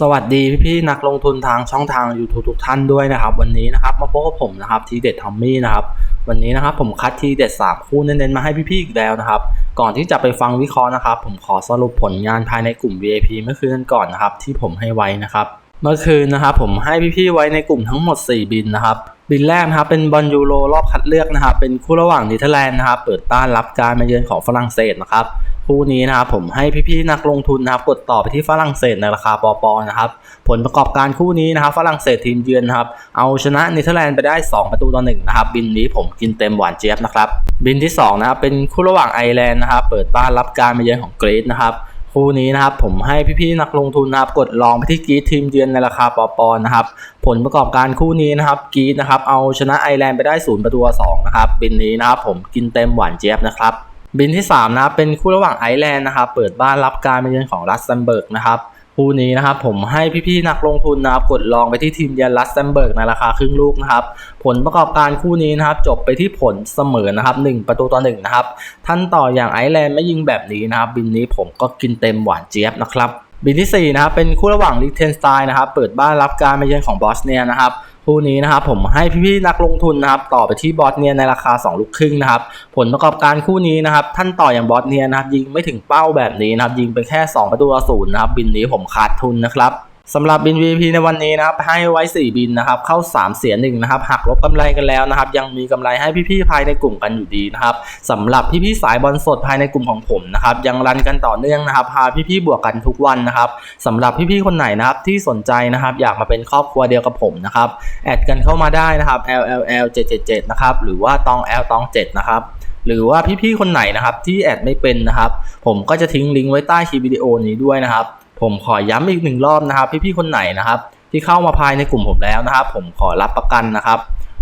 สวัสดีพี่ๆนักลงทุนทางช่องทาง YouTube ทุกท่านด้วยนะครับ วันนี้นะครับมาพบกับผมนะครับทีเด็ดทอมมี่นะครับวันนี้นะครับผมคัดทีเด็ด 3 คู่เน้นๆมาให้พี่ๆอีกแล้วนะครับ ก่อนที่จะไปฟังวิเคราะห์นะครับ ผมขอสรุปผลงานภายในกลุ่ม VIP เมื่อคืนกันก่อนนะครับ ที่ผมให้ไว้นะครับ เมื่อคืนนะครับผมให้พี่ๆไว้ในกลุ่มทั้งหมด 4 บินนะครับบินแรกนะครับเป็นบอลยูโรรอบคัดเลือกนะครับเป็นคู่ระหว่างเนเธอร์แลนด์นะครับเปิดต้านรับการมาเยือนของฝรั่งเศสนะครับ คู่นี้นะครับผมให้พี่ๆนักลงทุนนะครับกดต่อไปที่ฝรั่งเศสในราคาปอปอนะครับผลประกอบการคู่นี้นะครับฝรั่งเศสทีมเยือนนะครับเอาชนะเนเธอร์แลนด์ไปได้ 2 ประตูต่อหนึ่งนะครับบินนี้ผมกินเต็มหวานเจี๊ยบนะครับบินที่2นะครับเป็นคู่ระหว่างไอร์แลนด์นะครับเปิดบ้านรับการมาเยือนของกรีซนะครับคู่นี้นะครับผมให้พี่ๆนักลงทุนนะครับกดลองไปที่กรีซทีมเยือนในราคาปอปอนะครับผลประกอบการคู่นี้นะครับกรีซนะครับเอาชนะไอร์แลนด์ไปได้ศูนย์ประตูต่อสองนะครับบินนี้นะครับผมกินเต็มหวานเจี๊ยบนะครับ บินที่3นะครับเป็นคู่ระหว่างไอร์แลนด์นะครับเปิดบ้านรับการมาเยือนของรัสเซมเบิร์กนะครับคู่นี้นะครับผมให้พี่ๆนักลงทุนนะครับกดลองไปที่ทีมเยือนรัสเซมเบิร์กในราคาครึ่งลูกนะครับผลประกอบการคู่นี้นะครับจบไปที่ผลเสมอนะครับ1ประตูต่อ1นะครับท่านต่ออย่างไอร์แลนด์ไม่ยิงแบบนี้นะครับบินนี้ผมก็กินเต็มหวานเจี๊ยบนะครับบินที่4นะครับเป็นคู่ระหว่างลิเทนสไตน์นะครับเปิดบ้านรับการมาเยือนของบอสเนียนะครับ คู่นี้นะครับผมให้พี่ๆนักลงทุนนะครับต่อไปที่บอสเนียในราคา 2 ลูกครึ่งนะครับผลประกอบการคู่นี้นะครับท่านต่ออย่างบอสเนียนะครับยิงไม่ถึงเป้าแบบนี้นะครับยิงไปแค่2ประตูต่อศูนย์นะครับบินนี้ผมขาดทุนนะครับ สำหรับบิน VP ในวันนี้นะครับให้ไว้ 4 บินนะครับเข้า 3 เสีย1นะครับหักลบกำไรกันแล้วนะครับยังมีกำไรให้พี่ๆภายในกลุ่มกันอยู่ดีนะครับสำหรับพี่ๆสายบอลสดภายในกลุ่มของผมนะครับยังรันกันต่อเนื่องนะครับพาพี่ๆบวกกันทุกวันนะครับสำหรับพี่ๆคนไหนนะครับที่สนใจนะครับอยากมาเป็นครอบครัวเดียวกับผมนะครับแอดกันเข้ามาได้นะครับ LLL 777นะครับหรือว่าตอง L ตอง7นะครับหรือว่าพี่ๆคนไหนนะครับที่แอดไม่เป็นนะครับผมก็จะทิ้งลิงก์ไว้ใต้คลิปวิดีโอนี้ด้วยนะครับ ผมขอย้ำอีกหนึ่งรอบนะครับ พี่ๆคนไหนนะครับ ที่เข้ามาภายในกลุ่มผมแล้วนะครับ ผมขอรับประกันนะครับ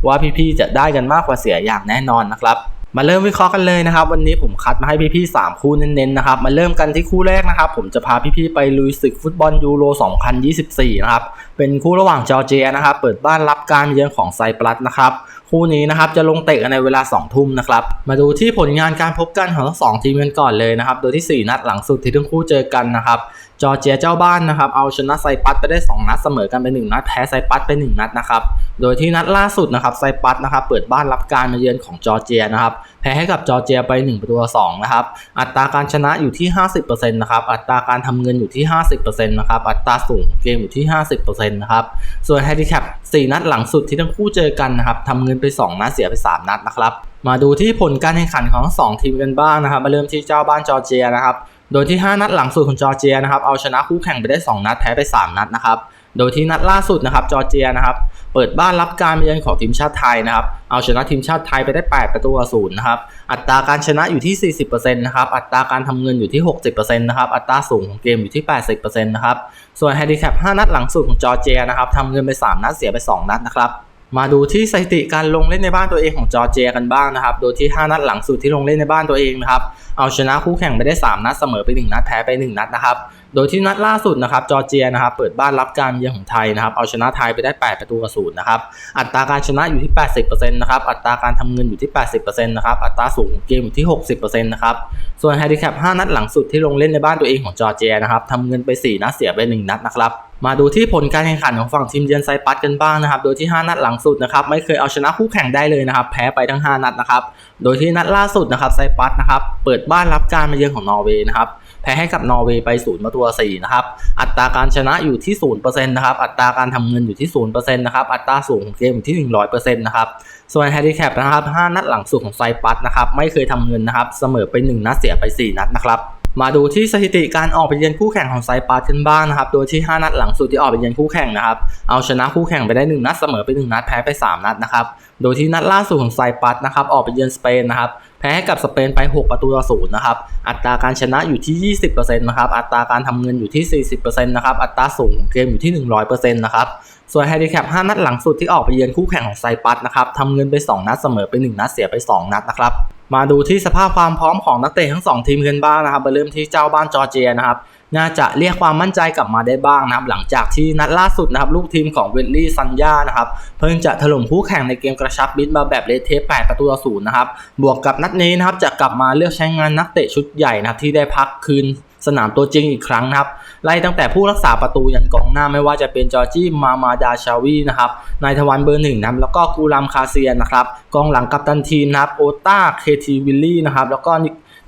ว่าพี่ๆจะได้กันมากกว่าเสียอย่างแน่นอนนะครับ มาเริ่มวิเคราะห์กันเลยนะครับ วันนี้ผมคัดมาให้พี่ๆ3คู่เน้นๆนะครับมาเริ่มกันที่คู่แรกนะครับ ผมจะพาพี่ๆไปลุยศึกฟุตบอลยูโร 2024 นะครับเป็นคู่ระหว่างจอร์เจียนะครับ เปิดบ้านรับการเยือนของไซปรัสนะครับคู่นี้นะครับจะลงเตะกันในเวลา 2 ทุ่มนะครับ มาดูที่ผลงานการพบกันของทั้งสองทีมกันก่อนเลยนะครับ โดยที่ 4 นัดหลังสุดที่ทั้งคู่เจอกันนะครับ จอร์เจียเจ้าบ้านนะครับ เอาชนะไซปัสไปได้ 2 นัดเสมอกันไป 1 นัด แพ้ไซปัสไป 1 นัดนะครับ โดยที่นัดล่าสุดนะครับไซปัสนะครับเปิดบ้านรับการมาเยือนของจอร์เจียนะครับ แพ้ให้กับจอร์เจียไป1ประตูต่อ2นะครับ อัตราการชนะอยู่ที่ 50%นะครับ อัตราการทำเงินอยู่ที่ 50%นะครับ อัตราสูงเกมอยู่ที่ 50%นะครับ ส่วนแฮนดิแคป4นัดหลังสุดที่ทั้งคู่เจอกันนะครับทำเงินไป 2 นัดเสียไป 3 นัดนะครับ มาดูที่ผลการแข่งขันของทั้งสองทีมกันบ้างนะครับ มาเริ่มที่เจ้าบ้านจอร์เจียนะครับ โดยที่ 5 นัดหลังสุดของจอร์เจียนะครับเอาชนะคู่แข่งไปได้ 2 นัดแพ้ไป 3 นัดนะครับโดยที่นัดล่าสุดนะครับจอร์เจียนะครับเปิดบ้านรับการมาเยือนของทีมชาติไทยนะครับเอาชนะทีมชาติไทยไปได้ 8 ประตูต่อศูนย์นะครับอัตราการชนะอยู่ที่ 40%นะครับอัตราการทำเงินอยู่ที่ 60%นะครับอัตราสูงของเกมอยู่ที่ 80%นะครับส่วนแฮนดิแคป5นัดหลังสุดของจอร์เจียนะครับทำเงินไป 3 นัดเสียไป 2 นัดนะครับ มาดูที่สถิติการลงเล่นในบ้านตัวเองของจอร์เจียกันบ้างนะครับ โดยที่ 5 นัดหลังสุดที่ลงเล่นในบ้านตัวเองนะครับ เอาชนะคู่แข่งไปได้ 3 นัดเสมอไป 1 นัดแพ้ไป 1 นัดนะครับ โดยที่นัดล่าสุดนะครับจอร์เจียนะครับเปิดบ้านรับการเยือนของไทยนะครับเอาชนะไทยไปได้ 8 ประตูต่อศูนย์นะครับอัตราการชนะอยู่ที่ 80%นะครับอัตราการทำเงินอยู่ที่ 80%นะครับอัตราสูงของเกมอยู่ที่ 60%นะครับส่วนแฮนดิแคป5นัดหลังสุดที่ลงเล่นในบ้านตัวเองของจอร์เจียนะครับทำเงินไป 4 นัดเสียไป 1 นัดนะครับมาดูที่ผลการแข่งขันของฝั่งทีมเยือนไซปัสกันบ้างนะครับ โดยที่ 5 นัดหลังสุดนะครับไม่เคยเอาชนะคู่แข่งได้เลยนะครับ แพ้ไปทั้ง 5 นัดนะครับ โดยที่นัดล่าสุดนะครับไซปัสนะครับเปิดบ้านรับการมาเยือนของนอร์เวย์นะครับ แพ้ให้กับนอร์เวย์ไป0ประตู4นะครับ อัตราการชนะอยู่ที่0%นะครับ อัตราการทำเงินอยู่ที่0%นะครับ อัตราสูงของเกมอยู่ที่ 100%นะครับ ส่วนแฮนดิแคปนะครับ5นัดหลังสุดของไซปัสนะครับ ไม่เคยทำเงินนะครับ เสมอไป 1 นัดเสียไป 4 นัดนะครับมาดูที่สถิติการออกไปเยือนคู่แข่งของไซปัสกันบ้างนะครับ โดยที่ 5 นัดหลังสุดที่ออกไปเยือนคู่แข่งนะครับ เอาชนะคู่แข่งไปได้ 1 นัดเสมอไป 1 นัดแพ้ไป 3 นัดนะครับ โดยที่นัดล่าสุดของไซปัสนะครับออกไปเยือนสเปนนะครับ แพ้ให้กับสเปนไป 6 ประตูต่อศูนย์นะครับ อัตราการชนะอยู่ที่ 20%นะครับ อัตราการทำเงินอยู่ที่ 40%นะครับ อัตราสูงของเกมอยู่ที่ 100%นะครับ ส่วนแฮนดิแคป5นัดหลังสุดที่ออกไปเยือนคู่แข่งของไซปัสนะครับทำเงินไป 2 นัดเสมอไป 1 นัดเสียไป 2 นัดนะครับ มาดูที่สภาพความพร้อมของนักเตะทั้ง 2 ทีมกันบ้างนะครับมาเริ่มที่เจ้าบ้านจอร์เจียนะครับ น่าจะเรียกความมั่นใจกลับมาได้บ้างนะครับ หลังจากที่นัดล่าสุดนะครับ ลูกทีมของเวลลี่ซันยานะครับ เพิ่งจะถล่มคู่แข่งในเกมกระชับมิตรมาแบบเลทเทป8ประตูต่อศูนย์นะครับ บวกกับนัดนี้นะครับจะกลับมาเลือกใช้งานนักเตะชุดใหญ่นะครับที่ได้พักคืนสนามตัวจริงอีกครั้งนะครับ ไล่ตั้งแต่ผู้รักษาประตูยันกองหน้าไม่ว่าจะเป็นจอร์จี้มามาดาชาวีนะครับนายทวันเบอร์หนึ่งนะครับแล้วก็กูรามคาเซียนนะครับกองหลังกัปตันทีมนะครับโอต้าเคทีวิลลี่นะครับแล้วก็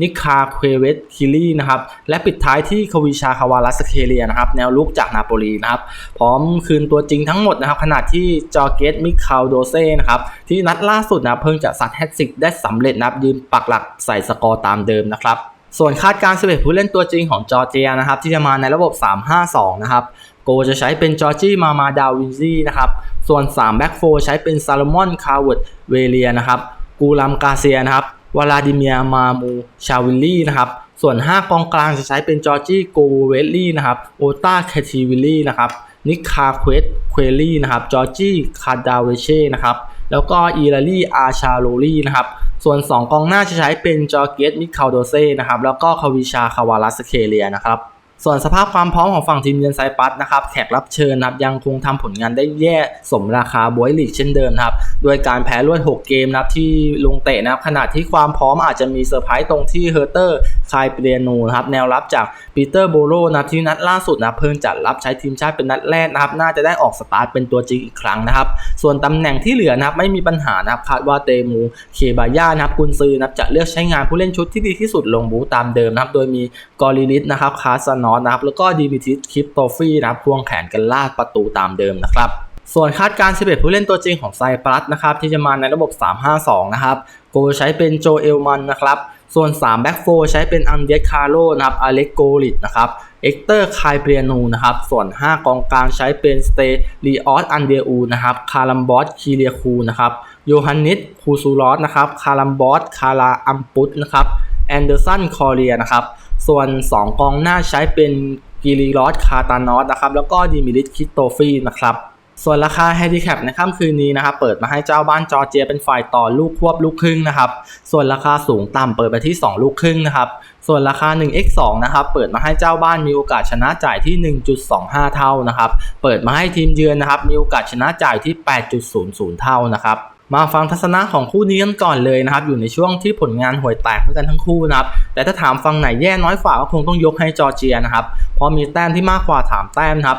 นิคาเควเวตคิลี่นะครับและปิดท้ายที่ควิชาคาวาลัสเคเลียนะครับแนวลุกจากนาโปลีนะครับพร้อมคืนตัวจริงทั้งหมดนะครับขณะที่จอเกตมิคาโดเซ่นะครับที่นัดล่าสุดนะเพิ่งจะซัดแฮตซิกได้สำเร็จนะครับยืนปักหลักใส่สกอร์ตามเดิมนะครับส่วนคาดการณ์11ผู้เล่นตัวจริงของจอร์เจียนะครับที่จะมาในระบบ 3-5-2 นะครับโกจะใช้เป็นจอร์จี้มามาดาวินซี่นะครับส่วน3แบ็กโฟใช้เป็นซาลมอนคาร์เวิร์ดเวเลียนะครับกูลัมกาเซียนะครับ วลาดิเมียมามูชาวิลลี่นะครับส่วน 5 กองกลางจะใช้เป็นจอร์จี้โกเวลลี่นะครับโอตาแคทีวิลลี่นะครับนิคาเควสเควลี่นะครับจอร์จี้คาดาเวเช่นะครับแล้วก็อีลารี่อาชาโรลี่นะครับส่วน 2 กองหน้าจะใช้เป็นจอร์เกตมิคาโดเซ่นะครับแล้วก็คาวิชาคาวาลัสเคเลียนะครับ ส่วนสภาพความพร้อมของฝั่งทีมเยือนไซปัสนะครับแขกรับเชิญนะครับยังคงทำผลงานได้แย่สมราคาบวยลีกเช่นเดิมครับด้วยการแพ้รวด 6 เกมนะครับที่ลงเตะนะครับขณะที่ความพร้อมอาจจะมีเซอร์ไพรส์ตรงที่เฮอร์เตอร์ คายเปเรียโนนะครับแนวรับจากปีเตอร์โบโลนะครับที่นัดล่าสุดนะเพิ่งจะรับใช้ทีมชาติเป็นนัดแรกนะครับน่าจะได้ออกสตาร์ทเป็นตัวจริงอีกครั้งนะครับส่วนตำแหน่งที่เหลือนะครับไม่มีปัญหานะครับคาดว่าเตมูเคบาย่านะครับกุนซือนะครับจะเลือกใช้งานผู้เล่นชุดที่ดีที่สุดลงบูตามเดิมนะครับโดยมีกอริลิสนะครับคาสนอสนะครับแล้วก็ดีมิทิสคริปโตฟี่นะครับควงแขนกันลากประตูตามเดิมนะครับส่วนคาดการณ์11ผู้เล่นตัวจริงของไซปรัสนะครับที่จะมาในระบบ 3-5-2 นะครับ โกใช้เป็นโจเอลมันนะครับ ส่วน 3 แบ็กโฟใช้เป็นอันเดสคาร์โลนะครับอเล็กโกลิตนะครับเอ็กเตอร์คายเปรียนูนะครับ ส่วน 5 กองกลางใช้เป็นสเตลีออสอันเดียอูนะครับ คารัมบอสคีเรียคูนะครับ โยฮันนิสคูซูลอสนะครับ คารัมบอสคาราอัมปุตนะครับแอนเดอร์สันคอเรียนะครับ ส่วน 2 กองหน้าใช้เป็นกิริลอสคาตานอสนะครับ แล้วก็ดิมิลิสคิโตฟีนะครับ ส่วนราคาแฮนดิแคปในค่ำคืนนี้นะครับเปิดมาให้เจ้าบ้านจอร์เจียเป็นฝ่ายต่อลูกควบลูกครึ่งนะครับส่วนราคาสูงต่ำเปิดไปที่ 2 ลูกครึ่งนะครับส่วนราคา 1x2 นะครับเปิดมาให้เจ้าบ้านมีโอกาสชนะจ่ายที่ 1.25 เท่านะครับเปิดมาให้ทีมเยือนนะครับมีโอกาสชนะจ่ายที่ 8.00 เท่านะครับมาฟังทัศนะของคู่นี้กันก่อนเลยนะครับ อยู่ในช่วงที่ผลงานห่วยแตกด้วยกันทั้งคู่นะครับ แต่ถ้าถามฟังไหนแย่น้อยฝ่าก็คงต้องยกให้จอร์เจียนะครับ เพราะมีแต้มที่มากกว่าถามแต้มนะครับ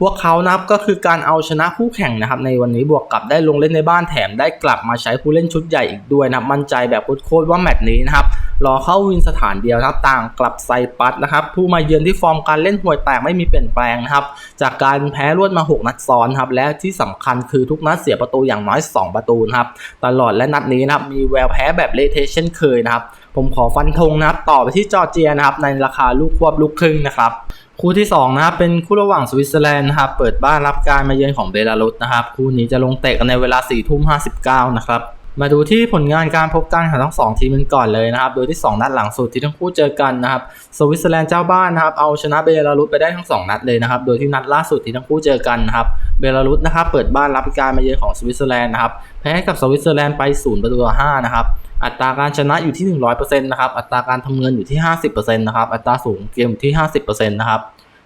พวกเขานับก็คือการเอาชนะคู่แข่งนะครับในวันนี้บวกกับได้ลงเล่นในบ้านแถมได้กลับมาใช้ผู้เล่นชุดใหญ่อีกด้วยนับมั่นใจแบบโคตรว่าแมตช์นี้นะครับรอเข้าวินสถานเดียวนะครับต่างกลับไซปัสนะครับผู้มาเยือนที่ฟอร์มการเล่นห่วยแตกไม่มีเปลี่ยนแปลงนะครับจากการแพ้รวดมา 6 นัดซ้อนครับและที่สำคัญคือทุกนัดเสียประตูอย่างน้อย 2 ประตูนะครับตลอดและนัดนี้นะครับมีแววแพ้แบบเลเทเช่นเคยนะครับผมขอฟันธงนะครับต่อไปที่จอร์เจียนะครับในราคาลูกควบลูกครึ่งนะครับ คู่ที่2นะครับเป็นคู่ระหว่างสวิตเซอร์แลนด์นะครับเปิดบ้านรับการมาเยือนของเบลารุสนะครับคู่นี้จะลงเตะกันในเวลา4ทุ่มห้นะครับ มาดูที่ผลงานการพบกันของทั้ง2ทีมกันก่อนเลยนะครับ โดยที่ 2 นัดหลังสุดที่ทั้งคู่เจอกันนะครับ สวิตเซอร์แลนด์เจ้าบ้านนะครับ เอาชนะเบลารุสไปได้ทั้ง 2 นัดเลยนะครับ โดยที่นัดล่าสุดที่ทั้งคู่เจอกันนะครับ เบลารุสนะครับ เปิดบ้านรับการมาเยือนของสวิตเซอร์แลนด์นะครับ แพ้กับสวิตเซอร์แลนด์ไป0ประตูต่อ5นะครับ อัตราการชนะอยู่ที่ 100%นะครับ อัตราการทำเงินอยู่ที่ 50%นะครับ อัตราสูงเกมอยู่ที่ 50%นะครับ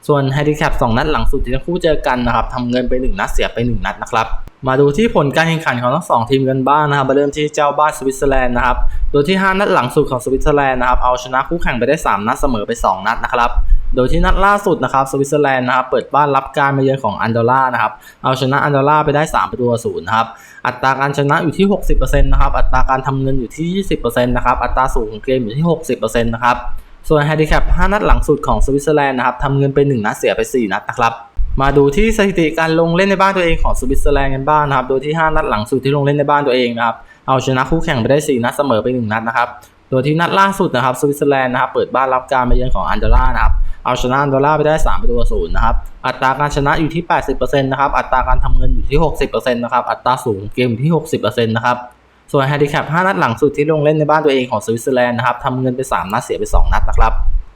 ส่วนแฮดิแคป2นัดหลังสุดที่ทั้งคู่เจอกันนะครับทำเงินไป 1 นัดเสียไป 1 นัดนะครับมาดูที่ผลการแข่งขันของทั้ง2ทีมกันบ้างนะครับมาเริ่มที่เจ้าบ้านสวิตเซอร์แลนด์นะครับโดยที่ 5 นัดหลังสุดของสวิตเซอร์แลนด์นะครับเอาชนะคู่แข่งไปได้ 3 นัดเสมอไป 2 นัดนะครับโดยที่นัดล่าสุดนะครับสวิตเซอร์แลนด์นะครับเปิดบ้านรับการมาเยือนของอันดอร่านะครับเอาชนะอันดอร่าไปได้3ประตูต่อศูนย์นะครับอัตราการชนะอยู่ที่ 60%นะครับอัตราการทำเงินอยู่ที่ 20%นะครับอัตราสูงของเกมอยู่ที่ 60%นะครับ ส่วนแฮนดิแคป5นัดหลังสุดของสวิตเซอร์แลนด์นะครับทำเงินไป 1 นัดเสียไป 4 นัดนะครับ มาดูที่สถิติการลงเล่นในบ้านตัวเองของสวิตเซอร์แลนด์กันบ้างนะครับ โดยที่ 5 นัดหลังสุดที่ลงเล่นในบ้านตัวเองนะครับ เอาชนะคู่แข่งไปได้ 4 นัดเสมอไป 1 นัดนะครับ โดยที่นัดล่าสุดนะครับสวิตเซอร์แลนด์นะครับเปิดบ้านรับการมาเยือนของอันดอร่านะครับ เอาชนะอันดอร่าไปได้3ประตูต่อศูนย์นะครับ อัตราการชนะอยู่ที่ 80%นะครับ อัตราการทำเงินอยู่ที่ 60%นะครับ อัตราสูงเกมที่ 60%นะครับ ส่วนแฮนดิแคป5นัดหลังสุดที่ลงเล่นในบ้านตัวเองของสวิตเซอร์แลนด์นะครับทำเงินไป 3 นัดเสียไป 2 นัดนะครับ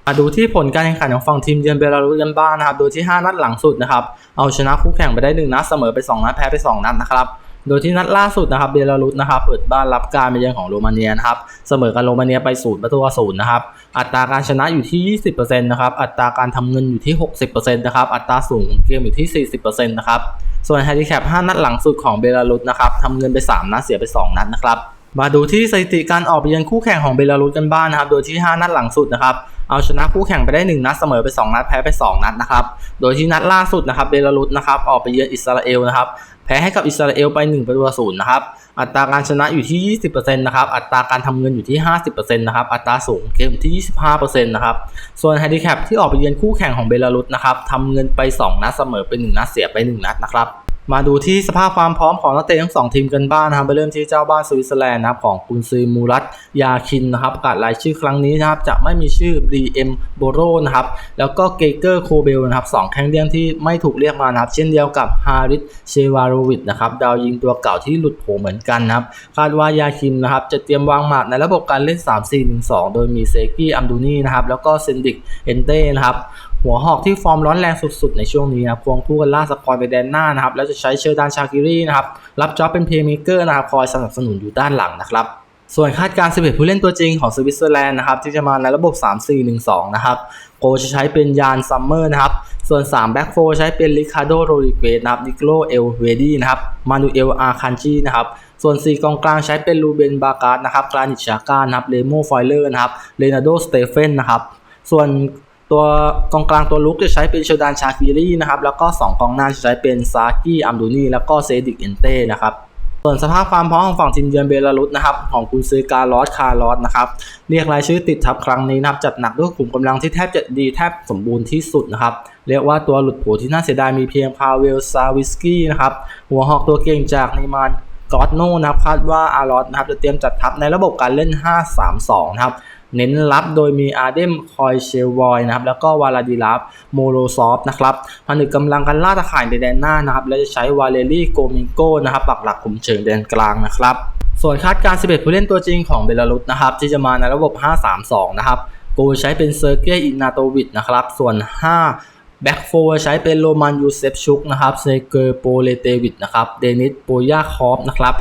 มาดูที่ผลการแข่งขันของฝั่งทีมเยือนเบลารุสกันบ้างนะครับ โดยที่ 5 นัดหลังสุดนะครับ เอาชนะคู่แข่งไปได้ 1 นัดเสมอไป 2 นัดแพ้ไป 2 นัดนะครับ โดยที่นัดล่าสุดนะครับเบลารุสนะครับเปิดบ้านรับการมาเยือนของโรมาเนียนะครับเสมอกับโรมาเนียไป0ประตูต่อศูนย์นะครับอัตราการชนะอยู่ที่ 20%นะครับอัตราการทำเงินอยู่ที่ 60%นะครับอัตราสูงเกมอยู่ที่ 40%นะครับส่วนแฮนดิแคป5นัดหลังสุดของเบลารุสนะครับทำเงินไป 3 นัดเสียไป 2 นัดนะครับมาดูที่สถิติการออกไปเยือนคู่แข่งของเบลารุสกันบ้างนะครับ โดยที่ 5 นัดหลังสุดนะครับ เอาชนะคู่แข่งไปได้ 1 นัดเสมอไป 2 นัดแพ้ไป 2 นัดนะครับ โดยที่นัดล่าสุดนะครับเบลารุสนะครับออกไปเยือนอิสราเอลนะครับ แพ้ให้กับอิสราเอลไป 1 ประตูต่อศูนย์นะครับ อัตราการชนะอยู่ที่ 20%นะครับ อัตราการทำเงินอยู่ที่ 50%นะครับ อัตราสูงเกมที่ 25%นะครับ ส่วนแฮนดิแคปที่ออกไปเยือนคู่แข่งของเบลารุสนะครับทำเงินไป 2 นัดเสมอไป 1 นัดเสียไป 1 นัดนะครับ มาดูที่สภาพความพร้อมของนักเตะทั้งสองทีมกันบ้างนะครับไปเริ่มที่เจ้าบ้านสวิตเซอร์แลนด์นะครับของกุนซือมูรัตยาคินนะครับประกาศรายชื่อครั้งนี้นะครับจะไม่มีชื่อบรีเอ็มโบโรนะครับแล้วก็เกเกอร์โคเบลนะครับสองแข้งเลี่ยงที่ไม่ถูกเรียกมานะครับเช่นเดียวกับฮาริสเชวาโรวิชนะครับดาวยิงตัวเก่าที่หลุดโผเหมือนกันนะครับคาดว่ายาคินนะครับจะเตรียมวางหมากในระบบการเล่น 3-4-1-2 โดยมีเซกี้อัมดูนี่นะครับแล้วก็เซนดิกเอนเต้นะครับ หัวหอกที่ฟอร์มร้อนแรงสุดๆ ในช่วงนี้นะครับควงคู่กันล่าสกอร์ไปแดนหน้านะครับ แล้วจะใช้เชอร์ดานชาคิรีนะครับ รับจ็อบเป็นเพลย์เมเกอร์นะครับ คอยสนับสนุนอยู่ด้านหลังนะครับ ส่วนคาดการณ์11ผู้เล่นตัวจริงของสวิตเซอร์แลนด์นะครับ ที่จะมาในระบบ 3-4-1-2 นะครับโกจะใช้เป็นยานซัมเมอร์นะครับ ส่วน3แบ็กโฟใช้เป็นริคาโดโรดิเกสนะครับนิโคลเอลเวดีนะครับ มานูเอลอาคันจีนะครับส่วน 4 กองกลางใช้เป็นลูเบนบาการ์ดนะครับกรานิชชาการนะครับเลโมฟอยเลอร์นะครับเลนาโดสเตเฟนนะครับ ส่วน ตัวกองกลางตัวลุกจะใช้เป็นเชลดานชาคิรีนะครับแล้วก็ 2 กองหน้าจะใช้เป็นซากี้อัมดูนีแล้วก็เซดิกเอนเต้นะครับส่วนสภาพความพร้อมของฝั่งทีมเยือนเบลารุสนะครับของกุนซือการลอสคาร์ลอสนะครับเรียกรายชื่อติดทับครั้งนี้นะครับจัดหนักด้วยกลุ่มกำลังที่แทบจะดีแทบสมบูรณ์ที่สุดนะครับเรียกว่าตัวหลุดโผที่น่าเสียดายมีเพียงพาเวลซาวิสกี้นะครับหัวหอกตัวเก่งจากนิมานกอตโนนะครับคาดว่าอารอสนะครับจะเตรียมจัดทัพในระบบการเล่น 5-3-2 นะครับ เน้นรับโดยมีอาเดมคอยเชลวอยนะครับแล้วก็วาลาดิลาฟโมโรซอฟนะครับผนึกกำลังกันล่าตะข่ายในแดนหน้านะครับและจะใช้วาเลรี่โกมิงโกนะครับปักหลักคุมเชิงแดนกลางนะครับส่วนคาดการ 11 ผู้เล่นตัวจริงของเบลารุสนะครับที่จะมาในระบบ 5-3-2 นะครับโกใช้เป็นเซอร์เกย์อินาโตวิชนะครับส่วน 5 แบ็กโฟใช้เป็นโรมันยูเซฟชุกนะครับเซเกอร์โปเลเตวิชนะครับเดนิสโปยาคอฟนะครับ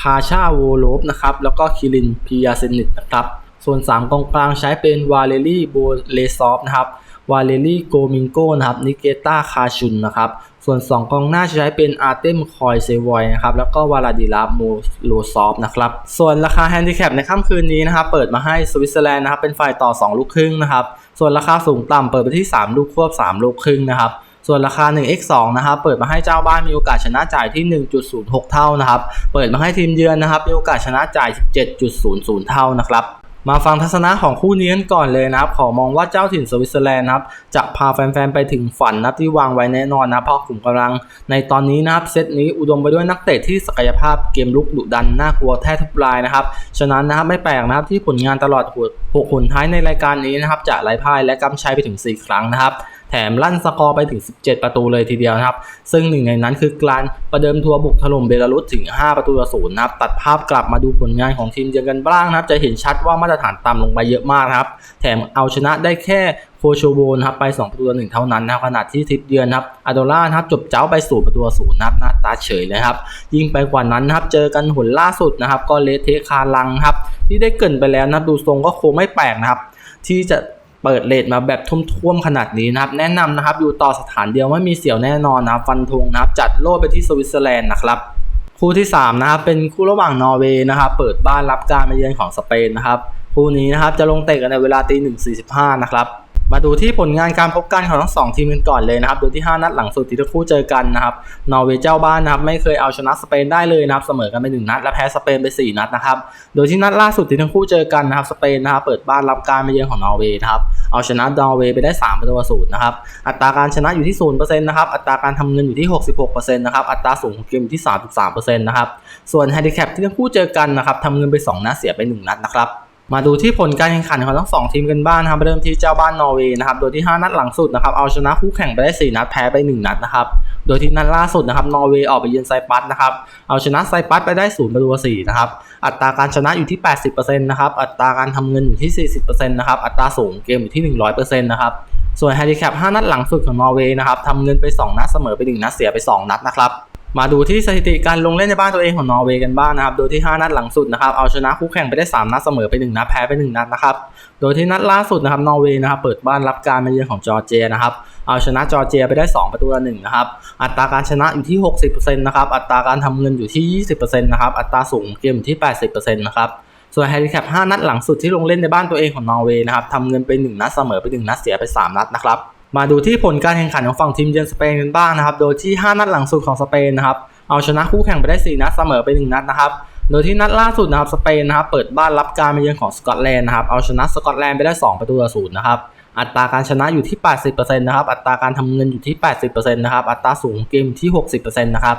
คาชาโวโลฟนะครับแล้วก็คิรินพิยาเซนิตนะครับ ส่วน 3 กองกลางใช้เป็นวาเลรี่โบเลซอฟนะครับวาเลรี่โกมิงโกนะครับนิเกต้าคาชุนนะครับส่วน 2 กองหน้าใช้เป็นอาร์เตมคอยเซวอยนะครับแล้วก็วาลาดิลาโมโลซอฟนะครับส่วนราคาแฮนดิแคปในค่ำคืนนี้นะครับเปิดมาให้สวิตเซอร์แลนด์นะครับเป็นฝ่ายต่อ 2 ลูกครึ่งนะครับส่วนราคาสูงต่ำเปิดไปที่ 3 ลูกควบ 3 ลูกครึ่งนะครับส่วนราคา 1x2 นะครับ เปิดมาให้เจ้าบ้านมีโอกาสชนะจ่ายที่ 1.06 เท่านะครับ เปิดมาให้ทีมเยือนนะครับ มีโอกาสชนะจ่าย 17.00 เท่านะครับ มาฟังทัศนะของคู่นี้กันก่อนเลยนะครับ ขอมองว่าเจ้าถิ่นสวิตเซอร์แลนด์ครับจะพาแฟนๆไปถึงฝันนับที่วางไว้แน่นอนนะเพราะขุมกำลัง ในตอนนี้นะครับเซตนี้อุดมไปด้วยนักเตะที่ศักยภาพเกมลุกดุดันน่ากลัวแทบทุกรายนะครับฉะนั้นนะครับไม่แปลกนะครับที่ผลงานตลอดหกหนท้ายในรายการนี้นะครับจะไร้พ่ายและกำชัยไปถึง 4 ครั้งนะครับ แถมลั่นสกอร์ไปถึง 17 ประตูเลยทีเดียวนะครับ ซึ่งหนึ่งในนั้นคือการประเดิมทัวร์บุกถล่มเบลารุสถึง 5 ประตูต่อศูนย์นะครับ ตัดภาพกลับมาดูผลงานของทีมเยือนกันบ้างนะครับ จะเห็นชัดว่ามาตรฐานต่ำลงไปเยอะมากนะครับ แถมเอาชนะได้แค่โคโชโบนะครับไป 2 ประตูต่อหนึ่งเท่านั้นนะครับขณะที่ทิปเยือนครับอาโดล่านะครับจบเจ้าไปศูนย์ประตูศูนย์นะครับหน้าตาเฉยเลยครับ ยิ่งไปกว่านั้นนะครับเจอกันหุนล่าสุดนะครับ ก็เลเทคาลังครับที่ได้เกินไปแล้วนะครับดูทรงก็คงไม่แปลกนะครับ ที่จะ เปิดเลทมาแบบท่วมๆขนาดนี้นะครับแนะนำนะครับอยู่ต่อสถานเดียวไม่มีเสี่ยวแน่นอนนะครับฟันธงนะครับจัดโล่ไปที่สวิตเซอร์แลนด์นะครับคู่ที่3นะครับเป็นคู่ระหว่างนอร์เวย์นะครับเปิดบ้านรับการมาเยือนของสเปนนะครับคู่นี้นะครับจะลงเตะกันในเวลาตีหนึ่งสี่สิบห้านะครับ มาดูที่ผลงานการพบกันของทั้งสองทีมกันก่อนเลยนะครับ โดยที่ 5 นัดหลังสุดที่ทั้งคู่เจอกันนะครับ นอร์เวย์เจ้าบ้านนะครับไม่เคยเอาชนะสเปนได้เลยนะครับ เสมอกันไปหนึ่งนัดและแพ้สเปนไป 4 นัดนะครับ โดยที่นัดล่าสุดที่ทั้งคู่เจอกันนะครับ สเปนนะครับเปิดบ้านรับการมาเยือนของนอร์เวย์นะครับ เอาชนะนอร์เวย์ไปได้3ประตูต่อศูนย์นะครับ อัตราการชนะอยู่ที่0%นะครับ อัตราการทำเงินอยู่ที่ 66%นะครับ อัตราสูงของเกมอยู่ที่ 33%นะครับ ส่วนแฮนดิแคปที่ทั้งคู่เจอกันนะครับทำเงินไป2นัดเสียไป 1 นัดนะครับ มาดูที่ผลการแข่งขันของทั้งสองทีมกันบ้างนะครับเริ่มที่เจ้าบ้านนอร์เวย์นะครับ โดยที่ 5 นัดหลังสุดนะครับ เอาชนะคู่แข่งไปได้ 4 นัด แพ้ไป 1 นัดนะครับ โดยที่นัดล่าสุดนะครับ นอร์เวย์ออกไปเยือนไซปัสนะครับ เอาชนะไซปัสไปได้0ประตู4นะครับ อัตราการชนะอยู่ที่ 80%นะครับ อัตราการทำเงินอยู่ที่ 40%นะครับ อัตราสูงเกมอยู่ที่ 100%นะครับ ส่วนแฮนดิแคป 5 นัดหลังสุดของนอร์เวย์นะครับทำเงินไป 2 นัดเสมอไป 1 นัดเสียไป 2 นัดนะครับ มาดูที่สถิติการลงเล่นในบ้านตัวเองของนอร์เวย์กันบ้างนะครับ โดยที่ 5 นัดหลังสุดนะครับ เอาชนะคู่แข่งไปได้ 3 นัดเสมอไป 1 นัดแพ้ไป 1 นัดนะครับ โดยที่นัดล่าสุดนะครับ นอร์เวย์นะครับ เปิดบ้านรับการมาเยือนของจอร์เจียนะครับ เอาชนะจอร์เจียไปได้ 2 ประตูต่อหนึ่งนะครับ อัตราการชนะอยู่ที่ 60%นะครับ อัตราการทำเงินอยู่ที่ 20%นะครับ อัตราสูงเกมอยู่ที่ 80%นะครับ ส่วนแฮนดิแคป5นัดหลังสุดที่ลงเล่นในบ้านตัวเองของนอร์เวย์นะครับทำเงินไป 1 นัดเสมอไป 1 นัดเสียไป 3 นัดนะครับ มาดูที่ผลการแข่งขันของฝั่งทีมเยือนสเปนกันบ้างนะครับ โดยที่ 5 นัดหลังสุดของสเปนนะครับ เอาชนะคู่แข่งไปได้ 4 นัดเสมอไป 1 นัดนะครับ โดยที่นัดล่าสุดนะครับสเปนนะครับเปิดบ้านรับการมาเยือนของสกอตแลนด์นะครับ เอาชนะสกอตแลนด์ไปได้ 2 ประตูต่อศูนย์นะครับ อัตราการชนะอยู่ที่ 80%นะครับ อัตราการทำเงินอยู่ที่ 80%นะครับ อัตราสูงเกมที่ 60%นะครับ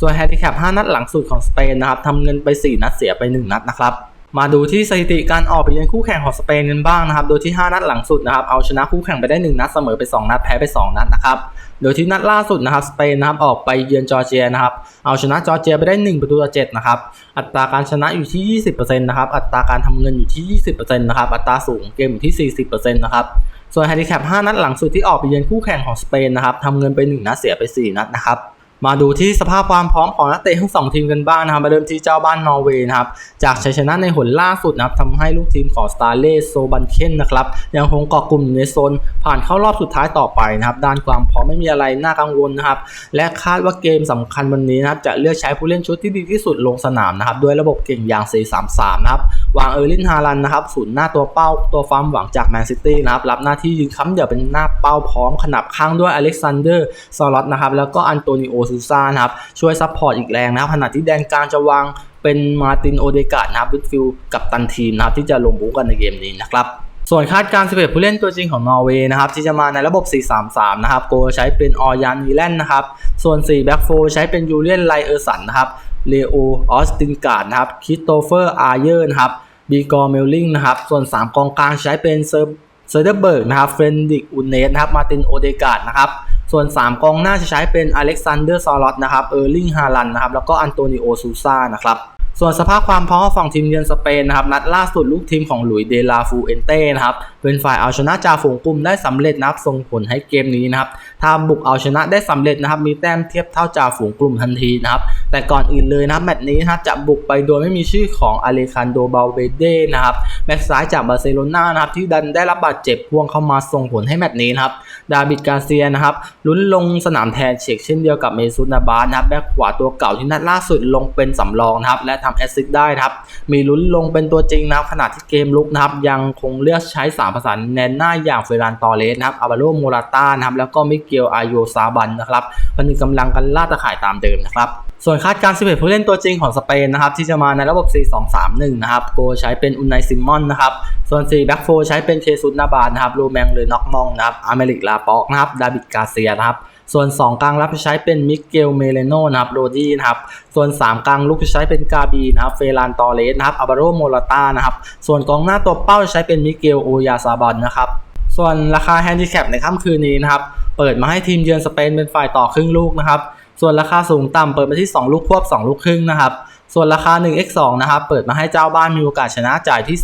ส่วนแฮนดิแคป 5 นัดหลังสุดของสเปนนะครับทำเงินไป 4 นัดเสียไป 1 นัดนะครับ มาดูที่สถิติการออกไปเยือนคู่แข่งของสเปนกันบ้างนะครับ โดยที่ 5 นัดหลังสุดนะครับ เอาชนะคู่แข่งไปได้ 1 นัดเสมอไป 2 นัดแพ้ไป 2 นัดนะครับ โดยที่นัดล่าสุดนะครับสเปนนะครับออกไปเยือนจอร์เจียนะครับ เอาชนะจอร์เจียไปได้ 1 ประตูต่อ7นะครับ อัตราการชนะอยู่ที่ 20%นะครับ อัตราการทำเงินอยู่ที่ 20%นะครับ อัตราสูงเกมอยู่ที่ 40%นะครับ ส่วนแฮนดิแคป5นัดหลังสุดที่ออกไปเยือนคู่แข่งของสเปนนะครับทำเงินไป 1 นัดเสียไป 4 นัดนะครับ มาดูที่สภาพความพร้อมของนักเตะทั้งสองทีมกันบ้างนะครับมาเริ่มที่เจ้าบ้านนอร์เวย์นะครับจากชัยชนะในหนล่าสุดนะครับทำให้ลูกทีมของสตาร์เลสโซบันเคนนะครับยังคงเกาะกลุ่มอยู่ในโซนผ่านเข้ารอบสุดท้ายต่อไปนะครับด้านความพร้อมไม่มีอะไรน่ากังวลนะครับและคาดว่าเกมสำคัญวันนี้นะครับจะเลือกใช้ผู้เล่นชุดที่ดีที่สุดลงสนามนะครับด้วยระบบเก่งอย่าง 4-3-3 นะครับวางเออร์ลินฮารันนะครับศูนย์หน้าตัวเป้าตัวฟาร์มหวังจากแมนซิตี้นะครับรับหน้าที่ยืนค้ำเดี่ยวเป็นหน้าเป้าพร้อมขนับข้างด้วยอเล็กซานเดอร์ซอลอตนะครับแล้วก็อันโตนิโอซูซานะครับ ช่วยซัพพอร์ตอีกแรงนะครับขณะที่แดนกลางจะวางเป็นมาตินโอเดกาดนะครับมิดฟิลกับตันทีมนะครับที่จะลงบู๊กันในเกมนี้นะครับส่วนคาดการณ์11ผู้เล่นตัวจริงของนอร์เวย์นะครับที่จะมาในระบบ 4-3-3 นะครับ โกใช้เป็นออยันวีแลนนะครับ ส่วน 4 แบ็กโฟใช้เป็นยูเลียนไลเออร์สันนะครับ เลโอ ออสตินการ์ดนะครับ คิโตเฟอร์ อาร์เยอร์นะครับ บีกอร์เมลลิงนะครับ ส่วน 3 กองกลางใช้เป็นเซอร์เซอร์เดเบิร์กนะครับ เฟรนดิกอุนเนสนะครับ มาตินโอเดกาดนะครับ ส่วน 3 กองหน้าจะใช้เป็นอเล็กซานเดอร์ซอลอตนะครับ เออร์ลิง ฮาลันนะครับ แล้วก็อันโตนิโอ ซูซานะครับ ส่วนสภาพความพร้อมของฝั่งทีมเยือนสเปนนะครับ นัดล่าสุดลูกทีมของหลุยส์เดลาฟูเอนเต้นะครับ เป็นฝ่ายเอาชนะจ่าฝูงกลุ่มได้สำเร็จนะครับ ส่งผลให้เกมนี้นะครับถ้าบุกเอาชนะได้สำเร็จนะครับ มีแต้มเทียบเท่าจ่าฝูงกลุ่มทันทีนะครับแต่ก่อนอื่นเลยนะแมตช์นี้นะจะบุกไปโดยไม่มีชื่อของอเลคันโดเบลเบเดนะครับแบ็กซ้ายจากบาร์เซโลนานะครับที่ดันได้รับบาดเจ็บพ่วงเข้ามาส่งผลให้แมตช์นี้นะครับดาบิดกาเซียนะครับลุ้นลงสนามแทนเชกเช่นเดียวกับเมซุนาบาสนะครับแบ็กขวาตัวเก่าที่นัดล่าสุดลงเป็นสำรองนะครับและทำแอสซิสต์ได้นะครับมีลุ้นลงเป็นตัวจริงนะครับขณะที่เกมลุกนะครับยังคงเลือกใช้3ประสาแนนหน้าอย่างเฟรานตอเรสนะครับอาบาโรโมราตานะครับแล้วก็มิเกลอาโยซาบันนะครับพันึงกำลังกันล่าตะข่ายตามเดิมนะครับ ส่วนคาดการณ์11 ผู้เล่นตัวจริงของสเปนนะครับที่จะมาในระบบ 4-2-3-1 นะครับโกใช้เป็นอุนไนซิมอนนะครับส่วน4แบ็กโฟใช้เป็นเคซุนนาบานนะครับโรแมงเลน็อกมองนะครับอเมริกลาปอกนะครับดาบิดกาเซียนะครับส่วน 2 กลางรับใช้เป็นมิเกลเมเลโนนะครับโรดี้นะครับส่วน 3 กลางลุกใช้เป็นกาบีนะครับเฟรานตอเรสนะครับอาบาโรโมลาตานะครับส่วนกองหน้าตัวเป้าใช้เป็นมิเกลโอยาซาบันนะครับส่วนราคาแฮนดิแคปในค่ำคืนนี้นะครับเปิดมาให้ทีมเยือนสเปนเป็นฝ่ายต่อครึ่งลูกนะครับ ส่วนราคาสูงต่ำเปิดมาที่ 2 ลูกควบ 2 ลูกครึ่งนะครับ ส่วนราคา 1x2 นะครับ เปิดมาให้เจ้าบ้านมีโอกาสชนะจ่ายที่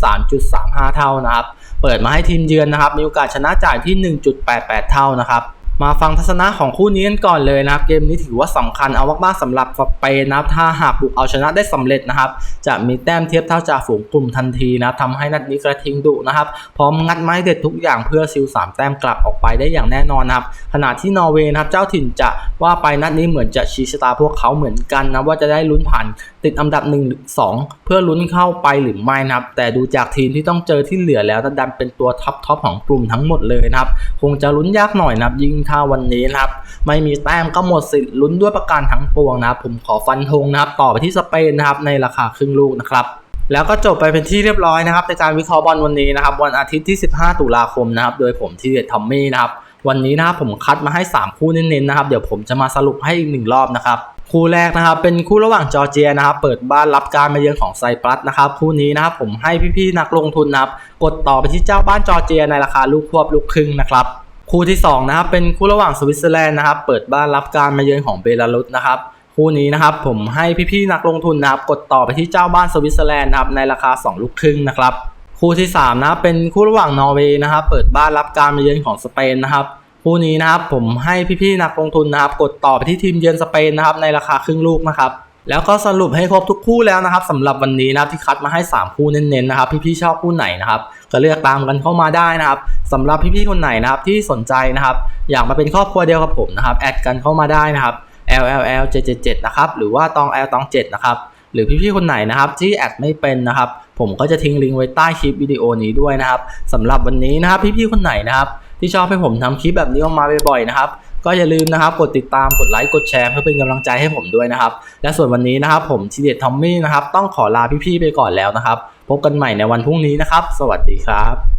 3.35 เท่านะครับ เปิดมาให้ทีมเยือนนะครับ มีโอกาสชนะจ่ายที่ 1.88 เท่านะครับ มาฟังทัศนะของคู่นี้กันก่อนเลยนะครับ เกมนี้ถือว่าสำคัญเอามากๆสำหรับสเปนนะครับ ถ้าหากบุกเอาชนะได้สำเร็จนะครับ จะมีแต้มเทียบเท่าจ่าฝูงกลุ่มทันทีนะครับทำให้นัดนี้กระทิงดุนะครับ พร้อมงัดไม้เด็ดทุกอย่างเพื่อซิล3แต้มกลับออกไปได้อย่างแน่นอนนะครับ ขณะที่นอร์เวย์นะครับ เจ้าถิ่นจะว่าไปนัดนี้เหมือนจะชี้ชะตาพวกเขาเหมือนกันนะว่าจะได้ลุ้นผ่านติดอันดับ1หรือ2เพื่อลุ้นเข้าไปหรือไม่นะครับ แต่ดูจากทีมที่ต้องเจอที่เหลือแล้วดันเป็นตัวท็อปทอปของกลุ่มทั้งหมดเลยนะครับ คงจะลุ้นยากหน่อยนะครับยิ่งถ้าวันนี้นะครับไม่มีแต้มก็หมดสิทธิ์ลุ้นด้วยประการทั้งปวงนะครับผมขอฟันธงนะครับต่อไปที่สเปนนะครับในราคาครึ่งลูกนะครับแล้วก็จบไปเป็นที่เรียบร้อยนะครับในการวิเคราะห์บอลวันนี้นะครับวันอาทิตย์ที่ 15 ตุลาคมนะครับโดยผมที่เด็ดทอมมี่นะครับวันนี้นะครับผมคัดมาให้ 3 คู่เน้นๆนะครับเดี๋ยวผมจะมาสรุปให้อีกหนึ่งรอบนะครับคู่แรกนะครับเป็นคู่ระหว่างจอร์เจียนะครับเปิดบ้านรับการมาเยือนของไซปรัสนะครับคู่นี้นะครับผมให้พี่ๆนักลงทุนนะครับกดต่อไปที่เจ้าบ้านจอร์เจียในราคาลูกควบลูกครึ่งนะครับ คู่ที่2นะครับเป็นคู่ระหว่างสวิตเซอร์แลนด์นะครับเปิดบ้านรับการมาเยือนของเบลารุสนะครับคู่นี้นะครับผมให้พี่ๆนักลงทุนนะครับกดต่อไปที่เจ้าบ้านสวิตเซอร์แลนด์นะครับในราคา 2 ลูกครึ่งนะครับคู่ที่3นะครับเป็นคู่ระหว่างนอร์เวย์นะครับเปิดบ้านรับการมาเยือนของสเปนนะครับคู่นี้นะครับผมให้พี่ๆนักลงทุนนะครับกดต่อไปที่ทีมเยือนสเปนนะครับในราคาครึ่งลูกนะครับแล้วก็สรุปให้ครบทุกคู่แล้วนะครับสำหรับวันนี้นะครับที่คัดมาให้ 3 คู่เน้นๆนะครับพี่ๆชอบคู่ไหนนะครับ ก็เลือกตามกันเข้ามาได้นะครับสำหรับพี่ๆคนไหนนะครับที่สนใจนะครับ อยากมาเป็นครอบครัวเดียวกับผมนะครับแอดกันเข้ามาได้นะครับ LLL 777นะครับหรือว่าตอง L ตอง7นะครับหรือพี่ๆคนไหนนะครับที่แอดไม่เป็นนะครับ ผมก็จะทิ้งลิงก์ไว้ใต้คลิปวิดีโอนี้ด้วยนะครับสำหรับวันนี้นะครับพี่ๆคนไหนนะครับที่ชอบให้ผมทำคลิปแบบนี้ออกมาบ่อยๆนะครับก็อย่าลืมนะครับกดติดตามกดไลค์กดแชร์เพื่อเป็นกำลังใจให้ผมด้วยนะครับ และส่วนวันนี้นะครับผมทีเด็ดทอมมี่นะครับต้องขอลาพี่ๆไปก่อนแล้วนะครับ พบกันใหม่ในวันพรุ่งนี้นะครับ สวัสดีครับ